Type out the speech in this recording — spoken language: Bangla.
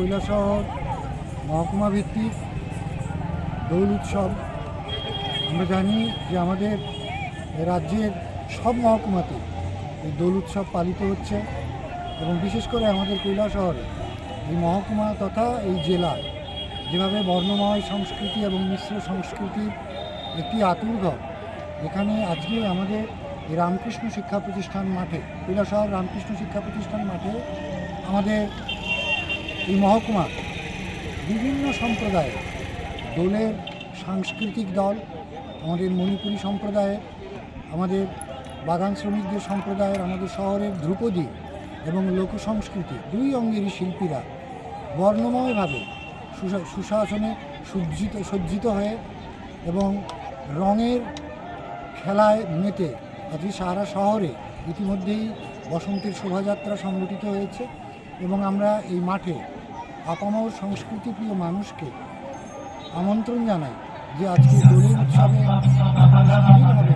কৈলাসহর, মহকুমা ভিত্তিক দোল উৎসব। আমরা জানি যে আমাদের রাজ্যের সব মহকুমাতে এই দোল উৎসব পালিত হচ্ছে এবং বিশেষ করে আমাদের কৈলাসহরে এই মহকুমা তথা এই জেলা যেভাবে বর্ণময় সংস্কৃতি এবং মিশ্র সংস্কৃতির একটি আতুরঘর এখানে আজকে আমাদের এই রামকৃষ্ণ শিক্ষা প্রতিষ্ঠান মাঠে, কৈলাসহর রামকৃষ্ণ শিক্ষা প্রতিষ্ঠান মাঠে আমাদের এই মহকুমা বিভিন্ন সম্প্রদায়ের দোলের সাংস্কৃতিক দল, আমাদের মণিপুরী সম্প্রদায়ের, আমাদের বাগান শ্রমিকদের সম্প্রদায়ের, আমাদের শহরের ধ্রুপদী এবং লোক সংস্কৃতি দুই অঙ্গেরই শিল্পীরা বর্ণময়ভাবে সুশা- সুশাসনে সজ্জিত সজ্জিত হয়ে এবং রঙের খেলায় মেতে আজকে সারা শহরে ইতিমধ্যেই বসন্তের শোভাযাত্রা সংগঠিত হয়েছে। এবং আমরা এই মাঠে আপামর সংস্কৃতিপ্রিয় মানুষকে আমন্ত্রণ জানাই যে আজকে দোলের উৎসবে আপনারা সামিল হন